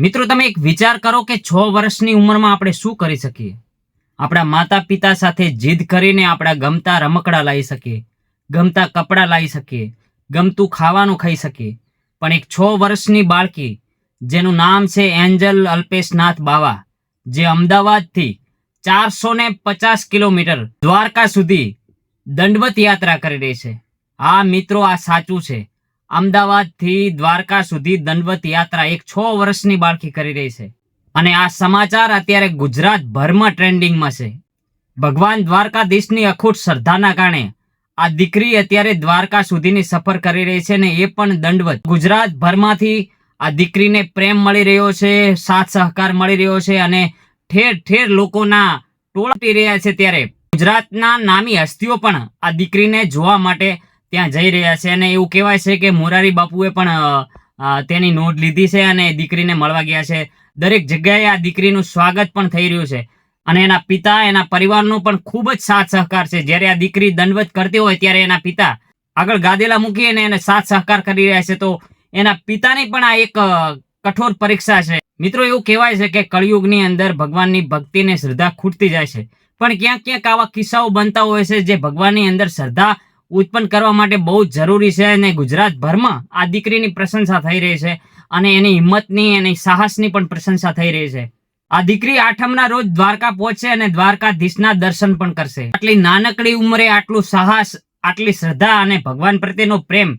મિત્રો, તમે એક વિચાર કરો કે છ વર્ષની ઉંમરમાં આપણે શું કરી શકીએ? આપણા માતા પિતા સાથે જીદ કરીને આપણા ગમતા રમકડા લાવી શકીએ, ગમતા કપડાં લાવી શકીએ, ગમતું ખાવાનું ખાઈ શકીએ. પણ એક છ વર્ષની બાળકી, જેનું નામ છે એન્જલ અલ્પેશનાથ બાવા, જે અમદાવાદથી ચારસો ને પચાસ કિલોમીટર દ્વારકા સુધી દંડવત યાત્રા કરી રહી છે. આ મિત્રો, આ સાચું છે. અમદાવાદથી દ્વારકા સુધી દંડવત યાત્રા એક છ વર્ષની બાળકી કરી રહી છે. અને આ સમાચાર અત્યારે ગુજરાતભરમાં ટ્રેન્ડિંગમાં છે. ભગવાન દ્વારકાધીશની અખૂટ શ્રદ્ધાના કારણે આ દીકરી અત્યારે દ્વારકા સુધીની સફર કરી રહી છે ને એ પણ દંડવત. ગુજરાતભરમાંથી આ દીકરીને પ્રેમ મળી રહ્યો છે, સાથ સહકાર મળી રહ્યો છે અને ઠેર ઠેર લોકોના ટોળા રહ્યા છે ત્યારે. ગુજરાતના નામી હસ્તીઓ પણ આ દીકરીને જોવા માટે ત્યાં જઈ રહ્યા છે અને એવું કહેવાય છે કે મોરારી બાપુએ પણ તેની નોંધ લીધી છે અને દીકરીને મળવા ગયા છે. દરેક જગ્યાએ આ દીકરીનું સ્વાગત પણ થઈ રહ્યું છે. અને એના પિતા, એના પરિવારનો પણ ખૂબ જ સાથ સહકાર છે. જ્યારે આ દીકરી દંડવત કરતી હોય ત્યારે એના પિતા આગળ ગાદેલા મૂકી અને એને સાથ સહકાર કરી રહ્યા છે. તો એના પિતાની પણ આ એક કઠોર પરીક્ષા છે. મિત્રો, એવું કહેવાય છે કે કળિયુગની અંદર ભગવાનની ભક્તિને શ્રદ્ધા ખૂટતી જાય છે. પણ ક્યાંક ક્યાંક આવા કિસ્સાઓ બનતા હોય છે જે ભગવાનની અંદર શ્રદ્ધા ઉત્પન્ન કરવા માટે બહુ જરૂરી છે અને ગુજરાતભરમાં આ દીકરીની પ્રશંસા થઈ રહી છે અને એની હિંમતની, એની સાહસની પણ પ્રશંસા થઈ રહી છે. આ દીકરી આઠમના રોજ દ્વારકા પહોંચશે અને દ્વારકાધીશના દર્શન પણ કરશે. આટલી નાનકડી ઉંમરે આટલું સાહસ, આટલી શ્રદ્ધા અને ભગવાન પ્રત્યેનો પ્રેમ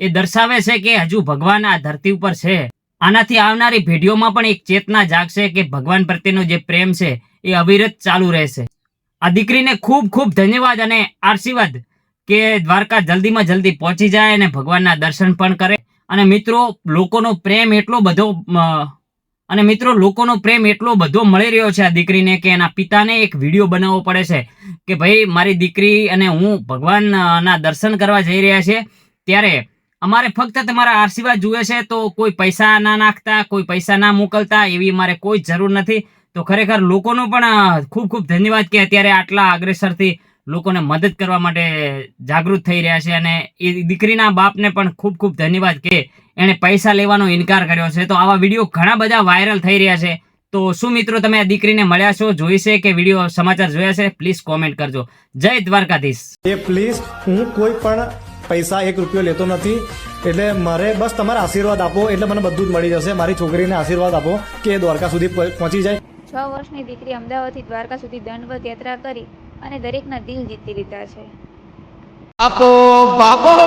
એ દર્શાવે છે કે હજુ ભગવાન આ ધરતી ઉપર છે. આનાથી આવનારી પેઢીઓમાં પણ એક ચેતના જાગશે કે ભગવાન પ્રત્યેનો જે પ્રેમ છે એ અવિરત ચાલુ રહેશે. આ દીકરીને ખૂબ ખૂબ ધન્યવાદ અને આશીર્વાદ. કે દ્વારકા જલ્દીમાં જલ્દી પહોંચી જાય અને ભગવાનના દર્શન પણ કરે. અને મિત્રો, લોકોનો પ્રેમ એટલો બધો અને મિત્રો, લોકોનો પ્રેમ એટલો બધો મળી રહ્યો છે આ દીકરીને કે એના પિતાને એક વીડિયો બનાવવો પડે છે કે ભાઈ, મારી દીકરી અને હું ભગવાનના દર્શન કરવા જઈ રહ્યા છે ત્યારે અમારે ફક્ત તમારા આશીર્વાદ જુએ છે તો કોઈ પૈસા ના નાખતા, કોઈ પૈસા ના મોકલતા, એવી મારે કોઈ જરૂર નથી. તો ખરેખર લોકોનો પણ ખૂબ ખૂબ ધન્યવાદ કે અત્યારે આટલા અગ્રેસરથી લોકોને મદદ કરવા માટે જાગૃત થઈ રહ્યા છે અને એ દીકરીના બાપને પણ ખૂબ ખૂબ ધન્યવાદ કે એણે પૈસા લેવાનો ઇનકાર કર્યો છે. તો આવા વીડિયો ઘણા બધા વાયરલ થઈ રહ્યા છે. તો શું મિત્રો તમે આ દીકરીને મળ્યા છો? જોઈ છે કે વીડિયો સમાચાર જોયા છે? પ્લીઝ કોમેન્ટ કરજો. જય દ્વારકાધીશ. એ પ્લીઝ હું કોઈ પણ પૈસા એક રૂપિયો લેતો નથી. એટલે મારે બસ તમારા આશીર્વાદ આપો એટલે મને બધું જ મળી જશે. મારી છોકરીને આશીર્વાદ આપો કે દ્વારકા સુધી પહોંચી જાય. છ વર્ષની દીકરી અમદાવાદથી દ્વારકા સુધી દંડવત યાત્રા કરી. અને દરેકના દિલ જીતી લીધા છે. આપો પાછા